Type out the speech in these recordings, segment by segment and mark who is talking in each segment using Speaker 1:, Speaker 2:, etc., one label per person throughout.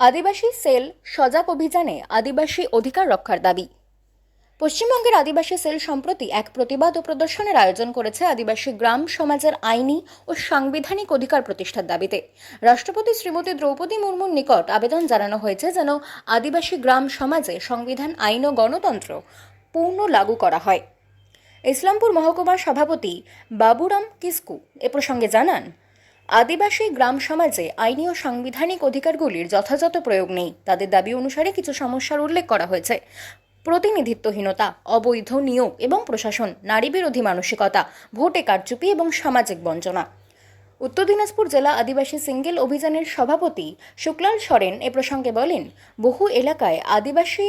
Speaker 1: আদিবাসী sell সজাগ অভিযানে আদিবাসী অধিকার রক্ষার দাবি। পশ্চিমবঙ্গের আদিবাসী সেল সম্প্রতি এক প্রতিবাদ ও প্রদর্শনের আয়োজন করেছে আদিবাসী গ্রাম, সমাজের আইনি ও সাংবিধানিক অধিকার প্রতিষ্ঠার দাবিতে। রাষ্ট্রপতি শ্রীমতী দ্রৌপদী মুর্মুর নিকট আবেদন জানানো হয়েছে যেন আদিবাসী গ্রাম, সমাজে সংবিধান, আইন ও গণতন্ত্র পূর্ণ লাগু করা হয়। ইসলামপুর মহকুমার সভাপতি বাবুরাম কিস্কু এ প্রসঙ্গে জানান আদিবাসী গ্রাম সমাজে আইনি ও সাংবিধানিক অধিকারগুলির যথাযথ প্রয়োগ নেই। তাদের দাবি অনুসারে কিছু সমস্যার উল্লেখ করা হয়েছে। প্রতিনিধিত্বহীনতা, অবৈধ নিয়োগ এবং প্রশাসন নারী বিরোধী মানসিকতা, ভোটে কারচুপি এবং সামাজিক বঞ্চনা। উত্তর দিনাজপুর জেলা আদিবাসী সিঙ্গেল অভিযানের সভাপতি শুক্লাল সরেন এ প্রসঙ্গে বলেন, বহু এলাকায় আদিবাসী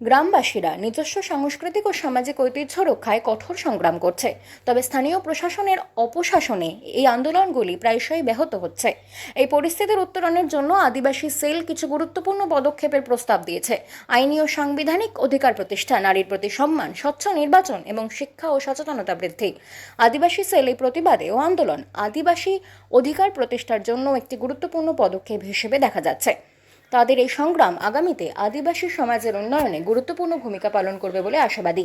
Speaker 1: গ্রামবাসীরা নিজস্ব সাংস্কৃতিক ও সামাজিক ঐতিহ্য রক্ষায় কঠোর সংগ্রাম করছে। তবে স্থানীয় প্রশাসনের অপশাসনে এই আন্দোলনগুলি প্রায়শই ব্যাহত হচ্ছে। এই পরিস্থিতির উত্তরণের জন্য আদিবাসী সেল কিছু গুরুত্বপূর্ণ পদক্ষেপের প্রস্তাব দিয়েছে। আইনি ও সাংবিধানিক অধিকার প্রতিষ্ঠা নারীর প্রতি সম্মান, স্বচ্ছ নির্বাচন এবং শিক্ষা ও সচেতনতা বৃদ্ধি। আদিবাসী সেল এই প্রতিবাদে ও আন্দোলন আদিবাসী অধিকার প্রতিষ্ঠার জন্য একটি গুরুত্বপূর্ণ পদক্ষেপ হিসেবে দেখা যাচ্ছে। তাদের এই সংগ্রাম আগামীতে আদিবাসী সমাজের উন্নয়নে গুরুত্বপূর্ণ ভূমিকা পালন করবে বলে আশাবাদী।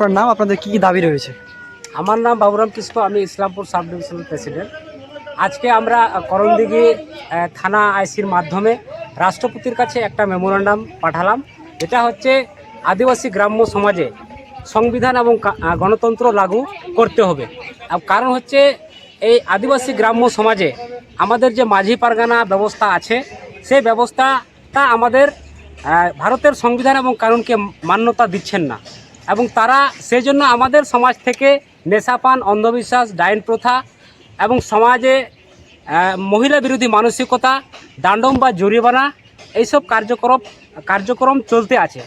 Speaker 2: আপনার নাম, আপনাদের কি কি দাবি রয়েছে?
Speaker 3: আমার নাম বাবুরাম কিস্কু আমি ইসলামপুর সাব ডিভিশনাল প্রেসিডেন্ট। আজকে আমরা করণদিঘি থানা আইসির মাধ্যমে রাষ্ট্রপতির কাছে একটা মেমোরান্ডাম পাঠালাম। এটা হচ্ছে আদিবাসী গ্রাম্য সমাজে সংবিধান এবং গণতন্ত্র লাগু করতে হবে। কারণ হচ্ছে এই আদিবাসী গ্রাম্য সমাজে আমাদের যে মাঝি পারগানা ব্যবস্থা আছে, সেই ব্যবস্থাটা আমাদের ভারতের সংবিধান এবং কানুনকে মান্যতা দিচ্ছেন না। এবং তারা সেই জন্য আমাদের সমাজ থেকে নেশাপান, অন্ধবিশ্বাস, ডাইন প্রথা এবং সমাজে মহিলা বিরোধী মানসিকতা দাণ্ডম বা জরিমানা, এইসব কার্যক্রম কার্যক্রম চলতে আছে।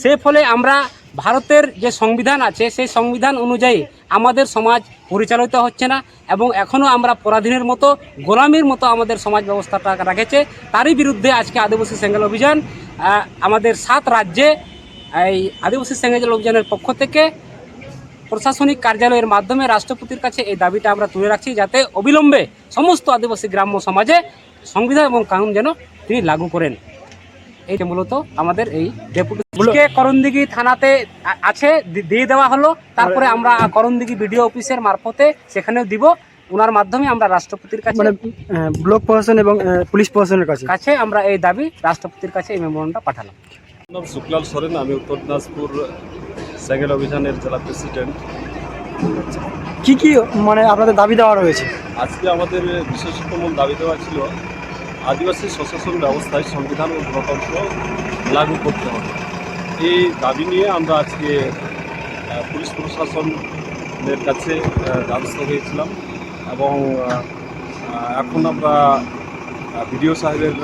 Speaker 3: সে ফলে আমরা ভারতের যে সংবিধান আছে, সেই সংবিধান অনুযায়ী আমাদের সমাজ পরিচালিত হচ্ছে না এবং এখনও আমরা পরাধীনের মতো, গোলামির মতো আমাদের সমাজ ব্যবস্থাটা রেখেছে। তারই বিরুদ্ধে আজকে আদিবাসী সেঙ্গেল অভিযান আমাদের সাত রাজ্যে এই আদিবাসী সেঙ্গেল অভিযানের পক্ষ থেকে প্রশাসনিক কার্যালয়ের মাধ্যমে রাষ্ট্রপতির কাছে এই দাবিটা আমরা তুলে রাখছি যাতে অবিলম্বে সমস্ত আদিবাসী গ্রাম্য সমাজে সংবিধান এবং কানুন যেন তিনি লাগু করেন। এই মূলত আমাদের এই ডেপুটি করণদিঘি থানাতে আছে দিয়ে দেওয়া হলো। তারপরে আমরা করণদিঘি বিডিও অফিসের মারফতে সেখানেও দিব। ওনার মাধ্যমে আমরা রাষ্ট্রপতির কাছে
Speaker 2: মানে ব্লক প্রশাসন এবং পুলিশ প্রশাসনের কাছে?
Speaker 3: কাছে আমরা এই দাবি রাষ্ট্রপতির কাছে এই মেমোরান্ডাম পাঠালাম।
Speaker 4: নাম শুক্লাল সরেন আমি উত্তর দিনাজপুর সাইকেল অভিযানের জেলা প্রেসিডেন্ট।
Speaker 2: কি কি মানে আপনাদের দাবি দেওয়া রয়েছে?
Speaker 4: আজকে আমাদের বিশেষতম দাবি দেওয়া ছিল আদিবাসী প্রশাসন ব্যবস্থায় সংবিধান ও গণতন্ত্র লাগু করতে হবে। এই দাবি নিয়ে আমরা আজকে পুলিশ প্রশাসনের কাছে দ্বারস্থ হয়েছিলাম এবং এখন আমরা বিডিও সাহেবের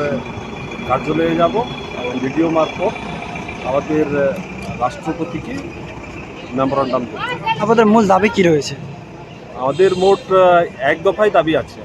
Speaker 4: কার্যালয়ে যাব এবং বিডিও মারফত আমাদের রাষ্ট্রপতিকে মেমোরান্ডাম দেব
Speaker 2: আমাদের মূল দাবি কি রয়েছে?
Speaker 4: আমাদের মোট এক দফায় দাবি আছে।